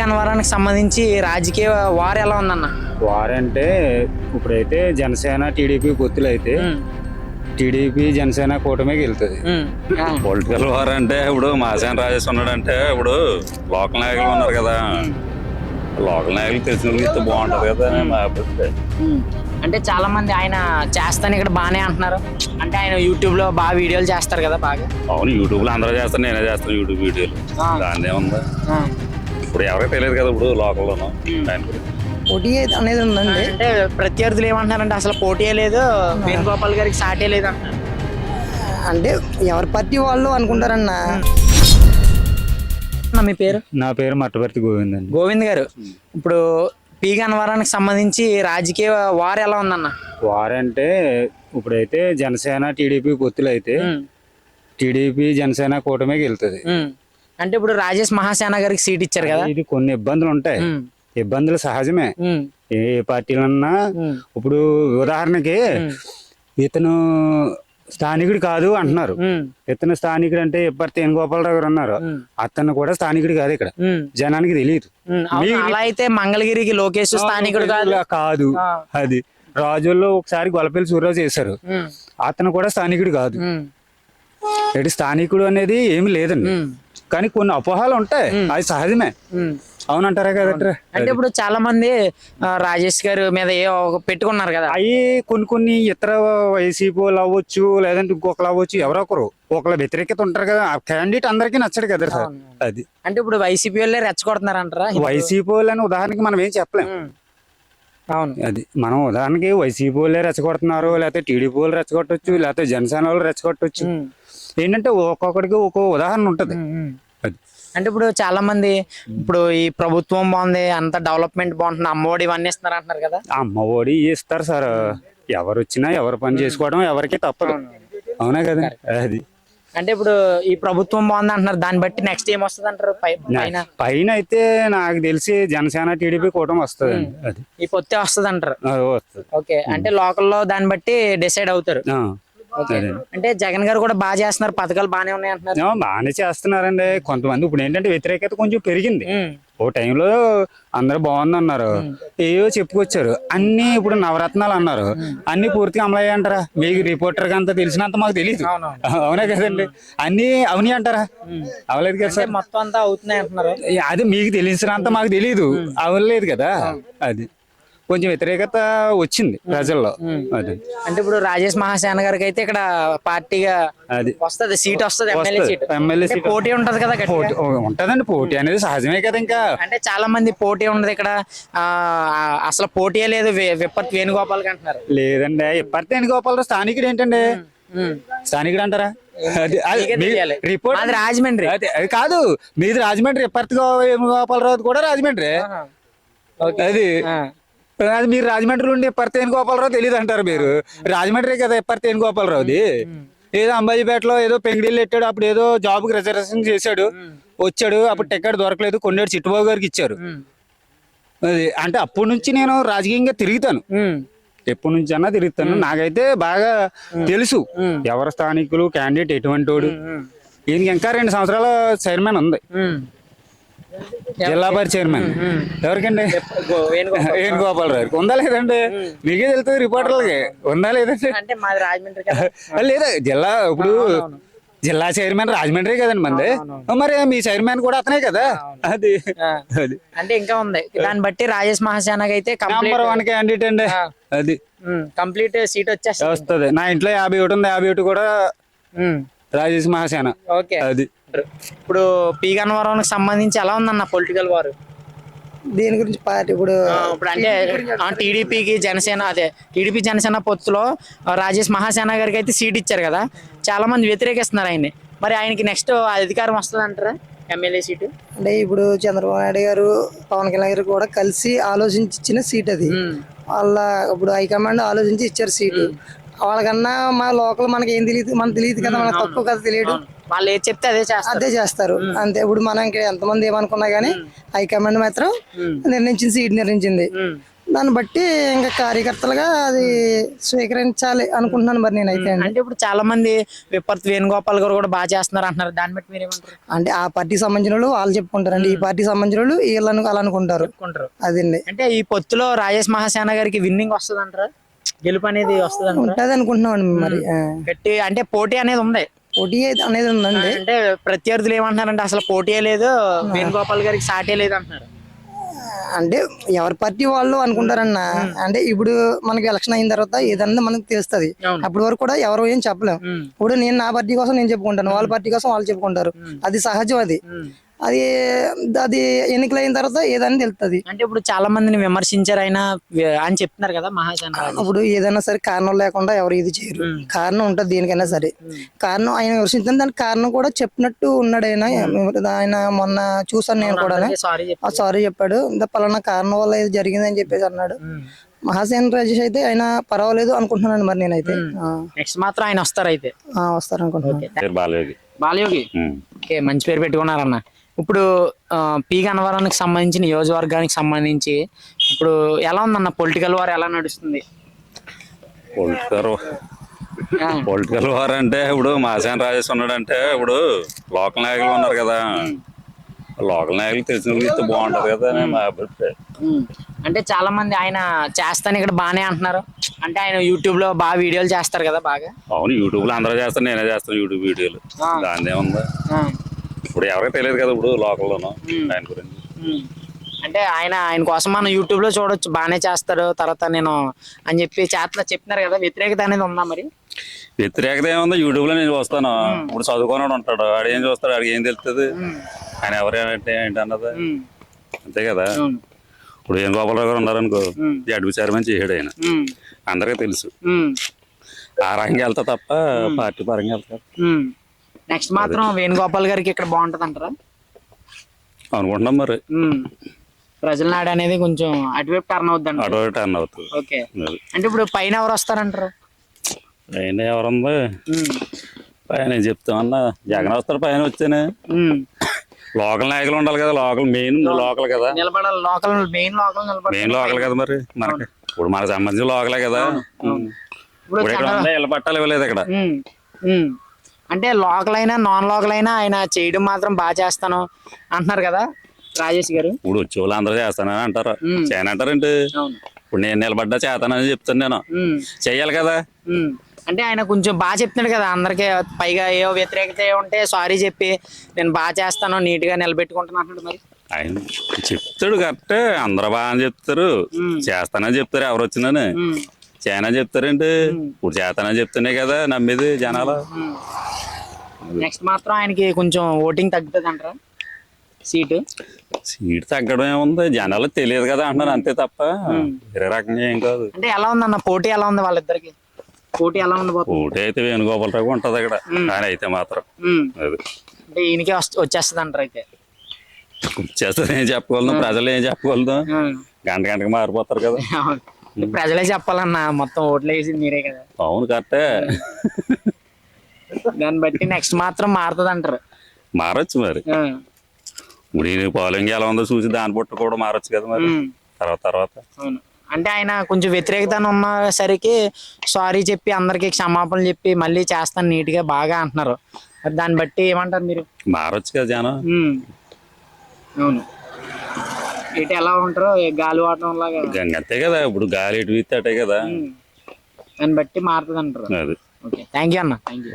గన్నవరానికి సంబంధించి రాజకీయ వార్ ఎలా ఉందన్న? వారంటే ఇప్పుడైతే జనసేన టీడీపీ పొత్తులు అయితే టీడీపీ జనసేన కూటమికి వెళ్తుంది. పొలిటికల్ వార్ అంటే ఇప్పుడు మాసాని రాజేష్ ఉన్నాడంటే ఇప్పుడు లోకల్ నాయకులు ఉన్నారు కదా. లోకల్ నాయకులు తెలిసిన ఇస్తే బాగుంటది కదా నా అంటే చాలా మంది ఆయన చేస్తాను ఇక్కడ బాగానే అంటున్నారు. అంటే ఆయన యూట్యూబ్లో బాగా వీడియోలు చేస్తారు కదా బాగా. అవును యూట్యూబ్లో అందరూ చేస్తారు నేనే చేస్తాను యూట్యూబ్ వీడియోలు. దాని ఏముందా? ఇప్పుడు ఎవరికి తెలియదు కదా ఇప్పుడు లోకల్లోనూ దాని గురించి. పోటీ అనేది ఉందండి. అంటే ప్రత్యర్థులు ఏమంటున్నారంటే అసలు పోటీ లేదు. వేణుగోపాల్ గారికి సాటే లేదు అంటున్నారు. అంటే ఎవరి పార్టీ వాళ్ళు అనుకుంటారన్న. అన్న, మీ పేరు? నా పేరు మట్టపర్తి గోవింద్ అండి. గోవింద్ గారు. ఇప్పుడు పీ గన్నవరానికి సంబంధించి రాజకీయ వార్ ఎలా ఉందన్న? వారంటే ఇప్పుడైతే జనసేన టీడీపీ పొత్తులు అయితే టీడీపీ జనసేన కూటమికి వెళ్తుంది. ఉమ్. అంటే ఇప్పుడు రాజేష్ మహాసేన గారికి సీట్ ఇచ్చారు కదా ఇది కొన్ని ఇబ్బందులు ఉంటాయి. ఇబ్బందులు సహజమే. ఏ పార్టీలన్నా. ఇప్పుడు ఉదాహరణకి ఇతను స్థానికుడు కాదు అంటున్నారు. ఇతను స్థానికుడు అంటే ఇప్పటి తేను గోపాలరావు గారు ఉన్నారు. అతను కూడా స్థానికుడు కాదు ఇక్కడ. జనానికి తెలియదు అలా అయితే మంగళగిరికి లోకేష్ స్థానికుడు కాదు. అది రాజుల్లో ఒకసారి గొల్లపల్లి సూర్యరాజు చేశారు. అతను కూడా స్థానికుడు కాదు స్థానికుడు అనేది ఏమి లేదండి. కానీ కొన్ని అపోహాలు ఉంటాయి. అది సహజమే. అవునంటారా కదట్రా అంటే ఇప్పుడు చాలా మంది రాజేష్ గారు మీద ఏ పెట్టుకున్నారు కదా. అవి కొన్ని కొన్ని ఇతర వైసీపీ అవ్వచ్చు లేదంటే ఇంకొకరు అవ్వచ్చు ఎవరో ఒకరు. ఒకళ్ళ వ్యతిరేకత ఉంటారు కదా. క్యాండిడేట్ అందరికీ నచ్చడు కదా సార్. అది. అంటే ఇప్పుడు వైసీపీ వాళ్ళే రెచ్చగొడుతున్నారంటారా వైసీపీ వాళ్ళని ఉదాహరణకి మనం ఏం చెప్పలేం. ఉమ్. అవును. అది. మనం ఉదాహరణకి వైసీపీ వాళ్ళే రెచ్చగొడుతున్నారు లేకపోతే టీడీపీ వాళ్ళు రెచ్చగొట్టవచ్చు లేకపోతే జనసేన వాళ్ళు రెచ్చగొట్టవచ్చు ఉమ్. ఏంటంటే ఒక్కొక్కడికి ఒక్కో ఉదాహరణ ఉంటది. అంటే ఇప్పుడు చాలా మంది ఇప్పుడు ఈ ప్రభుత్వం బాగుంది అంత డెవలప్మెంట్ బాగుంటుంది అమ్మఒడి ఇవన్నీ ఇస్తున్నారు అంటున్నారు కదా. అమ్మ ఒడి ఇస్తారు సార్. ఎవరు వచ్చినా ఎవరు పని చేసుకోవడం ఎవరికి తప్పదు. అవునా. కదా? అది. అంటే ఇప్పుడు ఈ ప్రభుత్వం బాగుంది అంటున్నారు దాన్ని బట్టి నెక్స్ట్ ఏం వస్తుంది అంటారు? పైన. పైన అయితే నాకు తెలిసి జనసేన టీడీపీ కూటమి వస్తుంది అది. ఈ పొత్తే వస్తుంది. అంటారు ఓకే. అంటే లోకల్లో దాన్ని బట్టి డిసైడ్ అవుతారు. అంటే జగన్ గారు కూడా బాగా చేస్తున్నారు పథకాలు బాగానే ఉన్నాయి అంటున్నారు. బాగానే చేస్తున్నారండి. కొంతమంది ఇప్పుడు ఏంటంటే వ్యతిరేకత కొంచెం పెరిగింది. ఓ టైంలో అందరు బాగుంది అన్నారు ఏవో చెప్పుకొచ్చారు. అన్ని ఇప్పుడు నవరత్నాలు అన్నారు. అన్ని పూర్తిగా అమలు అయ్యాయి అంటారా మీకు రిపోర్టర్ అంతా తెలిసినంత మాకు తెలియదు అవునా కదండి? అన్ని అవని అంటారా? అవలేదు కదా సార్? మొత్తం అంతా అవుతున్నాయి అంటున్నారు. అది మీకు తెలిసినంత మాకు తెలియదు అవలేదు కదా? అది. కొంచెం వ్యతిరేకత వచ్చింది ప్రజల్లో. అది. అంటే ఇప్పుడు రాజేష్ మహాసేన గారికి అయితే ఇక్కడ పార్టీగా అది. వస్తది సీట్ వస్తది ఎమ్మెల్యే. సీట్. పోటీ ఉంటది కదా. పోటీ ఉంటదండి పోటీ అనేది సహజమే కదా ఇంకా. అంటే చాలా మంది పోటీ ఉండదు ఇక్కడ. అసలు పోటీయే లేదు విప్పత్ వేణుగోపాల్ అంటున్నారు. లేదండి ఇప్పటి గోపాలరావు స్థానికుడు ఏంటండి. స్థానికుడు అంటారా. రిపోర్ట్ రాజమండ్రి. అది అది కాదు మీది రాజమండ్రి ఇప్పటి గోపాలరావు కూడా రాజమండ్రి. అది. అది మీరు రాజమండ్రి నుండి ఇప్పర్తేని గోపాలరావు తెలియదు అంటారు మీరు. రాజమండ్రి కదా ఇప్పర్తేని గోపాలరావుది. ఏదో అంబాజీపేటలో ఏదో పెంగిడిల్లు పెట్టాడు అప్పుడు ఏదో జాబ్కి రిజర్వేషన్ చేశాడు వచ్చాడు అప్పుడు టికెట్ దొరకలేదు కొన్నేడు చిట్టుబాబు గారికి ఇచ్చారు. అంటే అప్పటి నుంచి నేను రాజకీయంగా తిరుగుతాను. ఎప్పటి నుంచి అన్నా తిరుగుతాను. నాకైతే బాగా తెలుసు. ఎవరు స్థానికులు క్యాండిడేట్ ఎటువంటి వాడు. ఈయనకి ఇంకా రెండు సంవత్సరాల చైర్మన్ ఉంది. జిల్లా పరిషత్ చైర్మన్. ఎవరికండి? గో- వేణుగోపాల్ ఏం గోపాలరావు ఉందా లేదండి? మీకే తెలుస్తుంది రిపోర్టర్లకి. ఉందా లేదండి? లేదా జిల్లా ఇప్పుడు జిల్లా చైర్మన్ రాజమండ్రి కదండి మంది. మరి మీ చైర్మన్ కూడా అతనే కదా? అది. అది. అంటే ఇంకా ఉంది. దాన్ని బట్టి రాజేష్ మహాసేనకి అయితే నంబర్ వన్ క్యాండిడేట్ అండి. అది. కంప్లీట్ సీట్ వచ్చేస్తుంది. వస్తుంది. నా ఇంట్లో యాభై ఒకటి ఉంది. యాభై ఒకటి కూడా. రాజేష్ మహాసేన. ఓకే. అది. ఇప్పుడు పీ గన్నవరంకి సంబంధించి ఎలా ఉందన్న పొలిటికల్ వారు? దీని గురించి పార్టీ ఇప్పుడు ఇప్పుడు అంటే టీడీపీకి జనసేన అదే టీడీపీ జనసేన పొత్తులో రాజేష్ మహాసేన గారికి అయితే సీట్ ఇచ్చారు కదా. చాలా మంది వ్యతిరేకిస్తున్నారు ఆయన్ని. మరి ఆయనకి నెక్స్ట్ అధికారం వస్తుంది అంటారా? MLA seat? అంటే ఇప్పుడు చంద్రబాబు నాయుడు గారు పవన్ కళ్యాణ్ గారు కూడా కలిసి ఆలోచించి ఇచ్చిన సీట్ అది. వాళ్ళ ఇప్పుడు హైకమాండ్ ఆలోచించి ఇచ్చారు సీటు. వాళ్ళకన్నా మా లోకల్ మనకి ఏం తెలియదు మనకు తెలియదు కదా మనకు తక్కువ కదా తెలియదు వాళ్ళు ఏది చెప్తే అదే చేస్తారు. అదే చేస్తారు. అంతే. ఇప్పుడు మనం ఎంతమంది ఏమనుకున్నా గానీ హైకమాండ్ మాత్రం నిర్ణయించింది సీట్ నిర్ణయించింది. దాన్ని బట్టి ఇంకా కార్యకర్తలుగా అది స్వీకరించాలి అనుకుంటున్నాను మరి నేనైతే అంటే ఇప్పుడు చాలా మంది విపర్తి వేణుగోపాల్ గారు కూడా బాగా చేస్తున్నారు అంటున్నారు. దాన్ని బట్టి మీరు అంటే ఆ పార్టీకి సంబంధించిన వాళ్ళు వాళ్ళు చెప్పుకుంటారండి. ఈ పార్టీకి సంబంధించిన వాళ్ళు వీళ్ళను అలా అనుకుంటారు. అదండి. అంటే ఈ పొత్తులో రాజేష్ మహాసేన గారికి విన్నింగ్ వస్తుంది అంటారా గెలుపు అనేది వస్తుంది ఉంటుంది అనుకుంటున్నామండి మరి. గట్టి అంటే పోటీ అనేది ఉంది. పోటీ అనేది ఉందండి. అంటే ప్రత్యర్థులు ఏమంటున్నారంటే అసలు పోటీ లేదు వేణుగోపాల్ గారికి సాటే లేదు అంటున్నారు. అంటే ఎవరి పార్టీ వాళ్ళు అనుకుంటారన్న. అంటే ఇప్పుడు మనకి ఎలక్షన్ అయిన తర్వాత ఏదన్నా మనకు తెలుస్తుంది. అప్పటి వరకు కూడా ఎవరు ఏం చెప్పలేం. ఉమ్, ఇప్పుడు నేను నా పార్టీ కోసం నేను చెప్పుకుంటాను వాళ్ళ పార్టీ కోసం వాళ్ళు చెప్పుకుంటారు. అది సహజం అది. అది అది ఎన్నికలు అయిన తర్వాత ఏదని తెలుస్తుంది అంటే ఇప్పుడు చాలా మందిని విమర్శించారు ఆయన అని చెప్తున్నారు కదా మహాసేన రాజు. ఇప్పుడు ఏదైనా సరే కారణం లేకుండా ఎవరు ఇది చేయరు. కారణం ఉంటుంది దేనికైనా సరే. కారణం ఆయన విమర్శించిన దానికి కారణం కూడా చెప్పినట్టు ఉన్నాడు ఆయన ఆయన మొన్న చూసాను నేను కూడా సారీ చెప్పి సారీ చెప్పాడు. ఇంత పలానా కారణం వల్ల ఇది జరిగిందని చెప్పేసి అన్నాడు. మహాసేన రాజేష్ అయితే ఆయన పర్వాలేదు అనుకుంటున్నాను మరి నేనైతే. నెక్స్ట్ మాత్రం ఆయన వస్తారు అయితే వస్తారు అనుకుంటున్నాను బాలయోగి. బాలయోగి. ఓకే మంచి పేరు పెట్టుకున్నారన్న. ఇప్పుడు పి గన్నవరానికి సంబంధించి నియోజకవర్గానికి సంబంధించి ఇప్పుడు ఎలా ఉందన్న పొలిటికల్ వార్ ఎలా నడుస్తుంది? పొలిటికల్ పొలిటికల్ వార్ అంటే ఇప్పుడు మాసాని రాజేష్ ఉన్నాడంటే ఇప్పుడు లోకల్ నాయకులు ఉన్నారు కదా. లోకల్ నాయకులు తెలిసిన వాళ్ళకి ఇస్తే బాగుంటది కదా అని మా అభిప్రాయం. అంటే చాలా మంది ఆయన చేస్తాను ఇక్కడ బాగానే అంటున్నారు. అంటే ఆయన యూట్యూబ్లో బాగా వీడియోలు చేస్తారు కదా బాగా. అవును యూట్యూబ్లో అందరూ చేస్తాను నేనే చేస్తాను యూట్యూబ్ వీడియోలు. దాని ఏముందా? ఇప్పుడు ఎవరికి తెలియదు కదా ఇప్పుడు లోకల్లోనూ ఆయన గురించి. అంటే ఆయన ఆయన కోసం మనం యూట్యూబ్లో చూడొచ్చు బాగానే చేస్తారు తర్వాత నేను అని చెప్పి చేతలో చెప్పినారు కదా వ్యతిరేకత అనేది ఉందా మరి? వ్యతిరేకత ఏముంది? యూట్యూబ్లో నేను చూస్తాను. ఇప్పుడు చదువుకున్నాడు ఉంటాడు. ఆడు ఏం చూస్తాడు? ఆడికి ఏం తెలుస్తుంది? ఆయన ఎవరంటే ఏంటి అన్నది. అంతే కదా. ఇప్పుడు ఏం గోపాలరావు గారు ఉన్నారనుకో. జడ్బి చైర్మన్ చేసాడు ఆయన. అందరికీ తెలుసు. ఆ రంగం వెళ్తా తప్ప పార్టీ పరంగా వెళ్తా ఉమ్. నెక్స్ట్ మాత్రం వేణుగోపాల్ గారికి ఇక్కడ బాగుంటది అంటారా అనుకుంటున్నాం మరి. ఉమ్. ప్రజల నాడు అనేది కొంచెం అటువైపు టర్న్ అవుద్ది అంట అటు టర్న్ అవుతుంది. ఓకే. అంటే ఇప్పుడు పైన ఎవరు వస్తారంటారు? పైన ఎవరుంది. పైన చెప్తామన్నా జగన్ వస్తాడు పైన వచ్చాను. లోకల్ నాయకులు ఉండాలి కదా లోకల్ మెయిన్ లోకల్ కదా. నిలబడాలి. లోకల్ మెయిన్ లోకల్ నిలబడాలి. మెయిన్ లోకల్ కదా మరి. మనకి ఇప్పుడు మనకు సంబంధించిన లోకలే కదా. ఇప్పుడు ఇక్కడ ఇళ్ళ పట్టాలు ఇవ్వలేదు ఇక్కడ. అంటే లోకల్ అయినా నాన్ లోకల్ అయినా ఆయన చేయడం మాత్రం బాగా చేస్తాను అంటున్నారు కదా రాజేష్ గారు. ఇప్పుడు వచ్చే వాళ్ళు అందరూ చేస్తానని అంటారు. చేయని అవును. ఇప్పుడు నేను నిలబడ్డా చేస్తానని చెప్తాను నేను. చెయ్యాలి కదా. అంటే ఆయన కొంచెం బాగా చెప్తున్నాడు కదా అందరికీ పైగా ఏ వ్యతిరేకత ఉంటే సారీ చెప్పి నేను బాగా చేస్తాను నీట్గా నిలబెట్టుకుంటాను అంటున్నాడు మరి. ఆయన చెప్తాడు కరెక్ట్ అందరూ బాగా చెప్తారు. చేస్తానని చెప్తారు ఎవరు వచ్చిందని. చేయనని చెప్తారండి ఇప్పుడు చేస్తానని చెప్తేనే కదా నమ్మేది జనాలు. నెక్స్ట్ మాత్రం ఆయనకి కొంచెం ఓటింగ్ తగ్గుతుంది అంటారా? సీటు? సీట్ తగ్గడం ఏముంది? జనాలు తెలియదు కదా అంటున్నారు అంతే తప్ప వేరే రకంగా ఏం కాదు. అంటే ఎలా ఉందన్న పోటీ ఎలా ఉంది వాళ్ళిద్దరికి? పోటీ ఎలా ఉంది ఊటీ అయితే వేణుగోపాలరావు ఉంటది అక్కడ ఆయన అయితే మాత్రం. అది. అంటే ఈయనకే వచ్చేస్తుంది అంటారు అయితే. చేస్తారు ఏం చెప్పగలను? ప్రజలు ఏం చెప్పగలదు ఉమ్. గంట గంటకి మారిపోతారు కదా. ప్రజలే చెప్పాలన్న మొత్తం ఓట్లు వేసింది మీరే కదా. అవును కరెక్టే. దాన్ని బట్టి నెక్స్ట్ మాత్రం మారుతుంది అంటారు. మారచ్చు మరి. ఇప్పుడు ఈయన పోలింగ్ ఎలా ఉందో చూసి దాన్ని బట్టి కూడా మారచ్చు కదా మరి. తర్వాత తర్వాత. అవును. అంటే ఆయన కొంచెం వ్యతిరేకత ఉన్నసరికి సారీ చెప్పి అందరికి క్షమాపణలు చెప్పి మళ్ళీ చేస్తాను నీట్గా బాగా అంటున్నారు. దాన్ని బట్టి ఏమంటారు మీరు? మారచ్చు కదా జనం. అవును. ఇటు ఎలా ఉంటారో గాలి వాడటం లాగా. అంతే కదా ఇప్పుడు గాలి ఎటు వీస్తే అటే కదా. దాన్ని బట్టి మారుతుంది అంటారు అది. ఓకే థ్యాంక్ యూ అన్న. Thank you